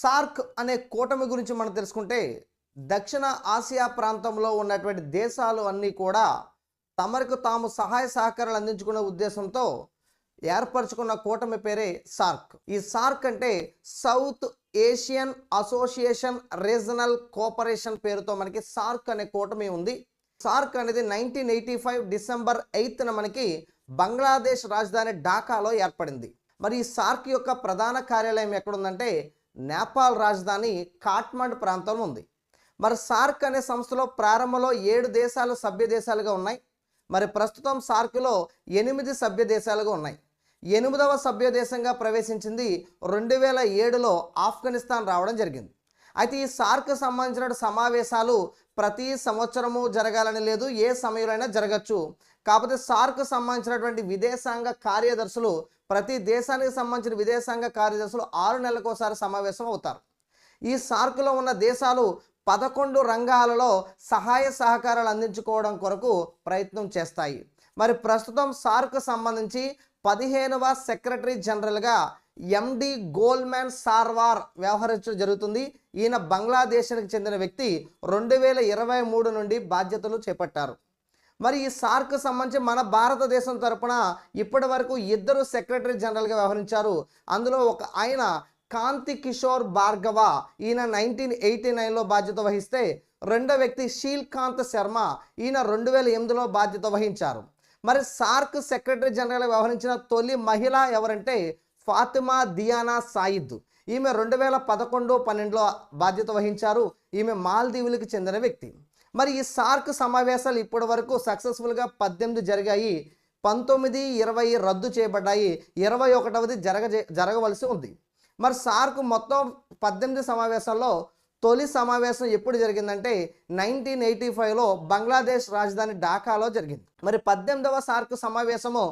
SAARC అనే కూటమి గురించి మనం తెలుసుకుంటే దక్షిణ ఆసియా ప్రాంతంలో ఉన్నటువంటి దేశాలు అన్నీ కూడా తమకు తాము సహాయ సహకారాలు అందించుకునే ఉద్దేశంతో ఏర్పరచుకున్న కూటమి పేరే సార్క్. ఈ సార్క్ అంటే South Asian Association Regional Cooperation పేరుతో మనకి సార్క్ అనే కూటమి ఉంది. సార్క్ అనేది నైన్టీన్ ఎయిటీ ఫైవ్ డిసెంబర్ ఎయిత్న మనకి బంగ్లాదేశ్ రాజధాని ఢాకాలో ఏర్పడింది. మరి ఈ సార్క్ యొక్క ప్రధాన కార్యాలయం ఎక్కడుందంటే నేపాల్ రాజధాని కాట్మండ్ ప్రాంతంలో ఉంది. మరి సార్క్ అనే సంస్థలో ప్రారంభంలో ఏడు దేశాలు సభ్య దేశాలుగా ఉన్నాయి. మరి ప్రస్తుతం సార్క్లో ఎనిమిది సభ్య దేశాలుగా ఉన్నాయి. ఎనిమిదవ సభ్య దేశంగా ప్రవేశించింది రెండు వేల ఏడులో ఆఫ్ఘనిస్తాన్ రావడం జరిగింది. అయితే ఈ సార్క్ సంబంధించిన సమావేశాలు ప్రతి సంవత్సరము జరగాలని లేదు ఏ సమయంలో జరగచ్చు. కాకపోతే సార్క్ సంబంధించినటువంటి విదేశాంగ కార్యదర్శులు ప్రతి దేశానికి సంబంధించిన విదేశాంగ కార్యదర్శులు ఆరు నెలలకోసారి సమావేశం అవుతారు. ఈ సార్క్లో ఉన్న దేశాలు పదకొండు రంగాలలో సహాయ సహకారాలు అందించుకోవడం కొరకు ప్రయత్నం చేస్తాయి. మరి ప్రస్తుతం సార్క్ సంబంధించి పదిహేనవ సెక్రటరీ జనరల్గా ఎండి గోల్మ్యాన్ సార్వార్ వ్యవహరించడం జరుగుతుంది. ఈయన బంగ్లాదేశ్కి చెందిన వ్యక్తి రెండు వేల ఇరవై మూడు నుండి బాధ్యతలు చేపట్టారు. మరి ఈ సార్క్ సంబంధించి మన భారతదేశం తరపున ఇప్పటి వరకు ఇద్దరు సెక్రటరీ జనరల్గా వ్యవహరించారు. అందులో ఒక ఆయన కాంతి కిషోర్ భార్గవ ఈయన నైన్టీన్ ఎయిటీ నైన్లో బాధ్యత వహిస్తే రెండో వ్యక్తి శీల్కాంత్ శర్మ ఈయన రెండు వేల ఎనిమిదిలో బాధ్యత వహించారు. మరి సార్క్ సెక్రటరీ జనరల్ వ్యవహరించిన తొలి మహిళ ఎవరంటే ఫాతిమా దియానా సాయిద్. ఈమె రెండు వేల పదకొండు పన్నెండులో బాధ్యత వహించారు. ఈమె మాల్దీవులకు చెందిన వ్యక్తి. మరి ఈ సార్క్ సమావేశాలు ఇప్పటి వరకు సక్సెస్ఫుల్గా పద్దెనిమిది జరిగాయి. పంతొమ్మిది ఇరవై రద్దు చేయబడ్డాయి. ఇరవై ఒకటవది జరగ జరగవలసి ఉంది. మరి సార్క్ మొత్తం పద్దెనిమిది సమావేశాల్లో తొలి సమావేశం ఎప్పుడు జరిగిందంటే నైన్టీన్ ఎయిటీ ఫైవ్లో బంగ్లాదేశ్ రాజధాని ఢాకాలో జరిగింది. మరి పద్దెనిమిదవ సార్క్ సమావేశము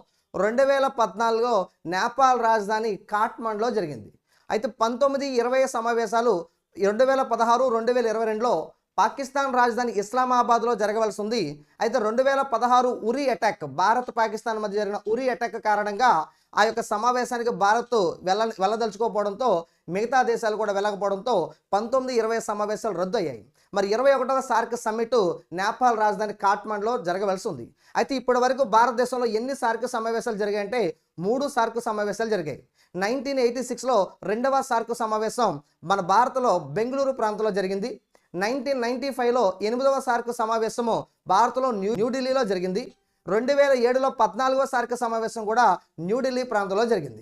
రెండు వేల పద్నాలుగులో నేపాల్ రాజధాని కాట్మండ్లో జరిగింది. అయితే పంతొమ్మిది ఇరవై సమావేశాలు రెండు వేల పదహారు రెండు వేల ఇరవై రెండులో పాకిస్తాన్ రాజధాని ఇస్లామాబాద్లో జరగవలసి ఉంది అయితే రెండు వేల పదహారు ఉరి అటాక్ భారత్ పాకిస్తాన్ మధ్య జరిగిన ఉరి అటాక్ కారణంగా ఆ యొక్క సమావేశానికి భారత్ వెళ్ళ వెళ్ళదలుచుకోకపోవడంతో మిగతా దేశాలు కూడా వెళ్ళకపోవడంతో పంతొమ్మిది ఇరవై సమావేశాలు రద్దు అయ్యాయి మరి ఇరవై ఒకటవ సార్క్ సమ్మిట్ నేపాల్ రాజధాని కాట్మండ్లో జరగవలసి ఉంది అయితే ఇప్పటి వరకు భారతదేశంలో ఎన్ని సార్క్ సమావేశాలు జరిగాయంటే మూడు సార్క్ సమావేశాలు జరిగాయి. నైన్టీన్ ఎయిటీ సిక్స్లో రెండవ సార్క్ సమావేశం మన భారత్లో బెంగళూరు ప్రాంతంలో జరిగింది. నైన్టీన్ నైన్టీ ఫైవ్లో ఎనిమిదవ సార్క్ సమావేశము భారత్లో న్యూ న్యూఢిల్లీలో జరిగింది. రెండు వేల ఏడులో పద్నాలుగవ సార్క్ సమావేశం కూడా న్యూఢిల్లీ ప్రాంతంలో జరిగింది.